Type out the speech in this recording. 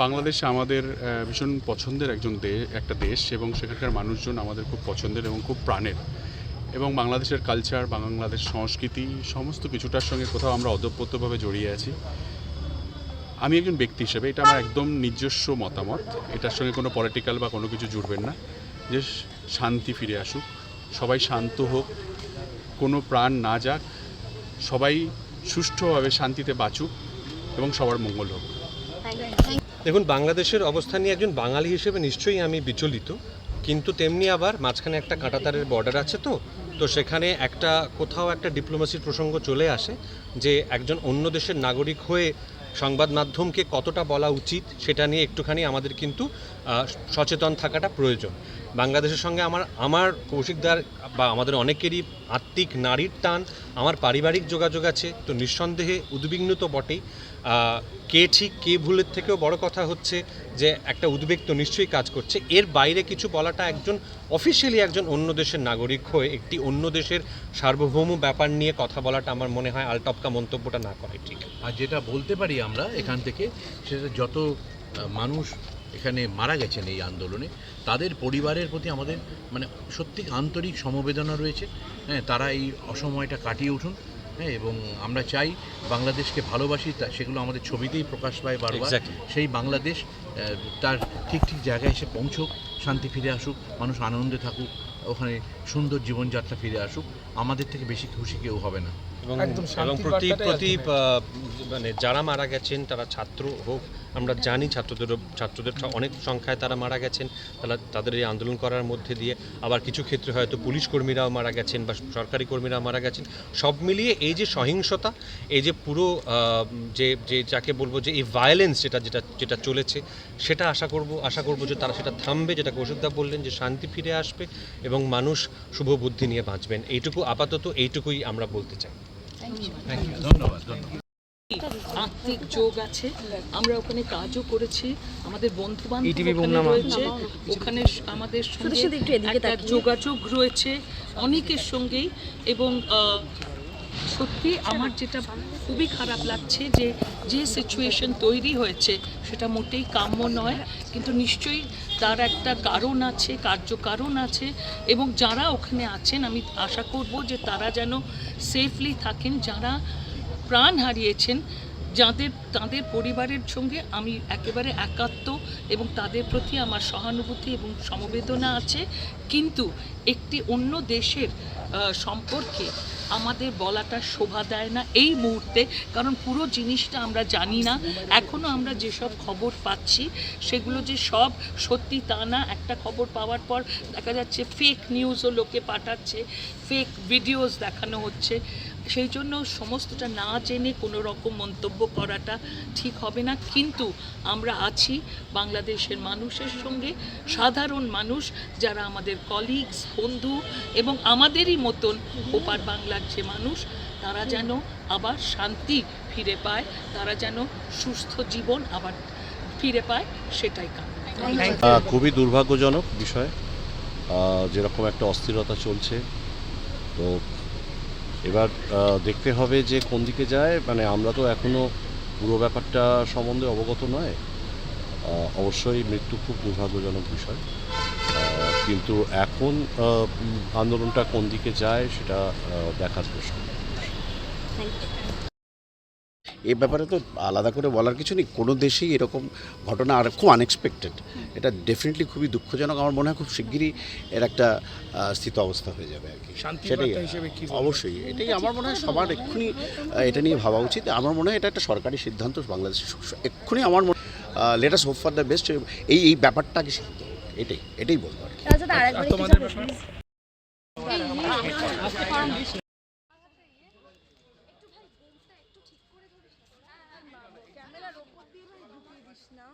বাংলাদেশ আমাদের ভীষণ পছন্দের একজন একটা দেশ এবং সেখানকার মানুষজন আমাদের খুব পছন্দের এবং খুব প্রাণের। এবং বাংলাদেশের কালচার বাংলাদেশ সংস্কৃতি, সমস্ত কিছুটার সঙ্গে কোথাও আমরা অদপ্রত্যভাবে জড়িয়ে আছি। আমি একজন ব্যক্তি হিসেবে, এটা আমার একদম নিজস্ব মতামত, এটার সঙ্গে কোনো পলিটিক্যাল বা কোনো কিছু জুড়বেন না। যে শান্তি ফিরে আসুক, সবাই শান্ত হোক, কোনো প্রাণ না যাক, সবাই সুষ্ঠুভাবে শান্তিতে বাঁচুক এবং সবার মঙ্গল হোক। দেখুন, বাংলাদেশের অবস্থা নিয়ে একজন বাঙালি হিসেবে নিশ্চয়ই আমি বিচলিত, কিন্তু তেমনি আবার মাঝখানে একটা কাঁটাতারের বর্ডার আছে তো তো সেখানে একটা, কোথাও একটা ডিপ্লোমেসির প্রসঙ্গ চলে আসে যে একজন অন্য দেশের নাগরিক হয়ে সংবাদ মাধ্যমকে কতটা বলা উচিত সেটা নিয়ে একটুখানি আমাদের কিন্তু সচেতন থাকাটা প্রয়োজন। বাংলাদেশের সঙ্গে আমার আমার কৌশিকদার বা আমাদের অনেকেরই আত্মিক নারীর টান, আমার পারিবারিক যোগাযোগ আছে, তো নিঃসন্দেহে উদ্বিগ্ন তো বটেই। কে ঠিক, কে ভুলের থেকেও বড় কথা হচ্ছে যে একটা উদ্বেগ তো নিশ্চয়ই কাজ করছে। এর বাইরে কিছু বলাটা একজন অফিসিয়ালি একজন অন্য দেশের নাগরিক হয়ে একটি অন্য দেশের সার্বভৌম ব্যাপার নিয়ে কথা বলাটা আমার মনে হয় আলটপকা মন্তব্যটা না করে ঠিক। আর যেটা বলতে পারি আমরা এখান থেকে, সেটা যত মানুষ এখানে মারা গেছেন এই আন্দোলনে। তাদের পরিবারের প্রতি আমাদের মানে সত্যি আন্তরিক সমবেদনা রয়েছে। হ্যাঁ তারা এই অসময়টা কাটিয়ে উঠুন। হ্যাঁ এবং আমরা চাই বাংলাদেশকে ভালোবাসি তা সেগুলো আমাদের ছবিতেই প্রকাশ পায় বারবার। সেই বাংলাদেশ তার ঠিক ঠিক জায়গায় এসে পৌঁছুক শান্তি ফিরে আসুক মানুষ আনন্দে থাকুক ওখানে সুন্দর জীবনযাত্রা ফিরে আসুক। আমাদের থেকে বেশি খুশি কেউ হবে না। এবং এবং প্রতি প্রতি মানে যারা মারা গেছেন তারা ছাত্র হোক আমরা জানি ছাত্রদের ছাত্রদের অনেক সংখ্যায় তারা মারা গেছেন। তারা তাদের এই আন্দোলন করার মধ্যে দিয়ে আবার কিছু ক্ষেত্রে হয়তো পুলিশ কর্মীরাও মারা গেছেন বা সরকারি কর্মীরাও মারা গেছেন। সব মিলিয়ে এই যে সহিংসতা এই যে পুরো যে যে যাকে বলব যে এই ভায়োলেন্স যেটা যেটা যেটা চলেছে সেটা আশা করব আশা করব যে তারা সেটা থামবে যেটা কৌশিকদা বললেন যে শান্তি ফিরে আসবে এবং মানুষ শুভ বুদ্ধি নিয়ে বাঁচবেন। এইটুকু আপাতত এইটুকুই আমরা বলতে চাই। ধন্যবাদ ধন্যবাদ। আত্মিক যোগ আছে। আমরা ওখানে কাজও করেছি। আমাদের বন্ধু বান্ধব ওখানে রয়েছে। ওখানে আমাদের সঙ্গে শুধু একটা যোগাযোগ রয়েছে। অনেকের সঙ্গেই। এবং আহ, সত্যি আমার যেটা খুবই খারাপ লাগছে যে যে সিচুয়েশন তৈরি হয়েছে, সেটা মোটেই কাম্য নয়। কিন্তু নিশ্চয়ই তার একটা কারণ আছে, কার্যকারণ আছে, এবং যারা ওখানে আছেন, আমি আশা করব যে তারা যেন সেফলি থাকেন, যারা প্রাণ হারিয়েছেন, যাদের, তাদের পরিবারের সঙ্গে আমি একেবারে একাত্ম এবং তাদের প্রতি আমার সহানুভূতি এবং সমবেদনা আছে। কিন্তু একটি অন্য দেশের সম্পর্কে আমাদের বলাটা শোভা দেয় না এই মুহূর্তে, কারণ পুরো জিনিসটা আমরা জানি না। এখনও আমরা যেসব খবর পাচ্ছি, সেগুলো যে সব সত্যি তা না। একটা খবর পাওয়ার পর দেখা যাচ্ছে ফেক নিউজও লোকে পাঠাচ্ছে ফেক ভিডিওস দেখানো হচ্ছে। সেই জন্য সমস্তটা না জেনে কোনো রকম মন্তব্য করাটা ঠিক হবে না। কিন্তু আমরা আছি বাংলাদেশের মানুষের সঙ্গে, সাধারণ মানুষ যারা আমাদের কলিগস বন্ধু এবং আমাদেরই মতন ওপার বাংলার যে মানুষ তারা যেন আবার শান্তি ফিরে পায় তারা যেন সুস্থ জীবন আবার ফিরে পায় সেটাই কামনা খুবই দুর্ভাগ্যজনক বিষয়। যেরকম একটা অস্থিরতা চলছে। তো এবার দেখতে হবে যে কোন দিকে যায়। মানে আমরা তো এখনও পুরো ব্যাপারটা সম্বন্ধে অবগত নয়। অবশ্যই মৃত্যু খুব দুর্ভাগ্যজনক বিষয়। কিন্তু এখন আন্দোলনটা কোন দিকে যায় সেটা দেখার প্রশ্ন এ ব্যাপারে তো আলাদা করে বলার কিছু নেই। কোনো দেশেই এরকম ঘটনা আর খুব আনএক্সপেক্টেড এটা ডেফিনেটলি খুবই দুঃখজনক। আমার মনে হয় খুব শিগগিরই এর একটা স্থিত অবস্থা হয়ে যাবে আর কি। সেটাই হিসেবে অবশ্যই। এটাই আমার মনে হয় সবার এক্ষুনি এটা নিয়ে ভাবা উচিত। আমার মনে হয় এটা একটা সরকারি সিদ্ধান্ত। বাংলাদেশের এক্ষুনি আমার মনে let us hope for the best এই এই ব্যাপারটাকে। এটাই এটাই বলব আর তোমাদের না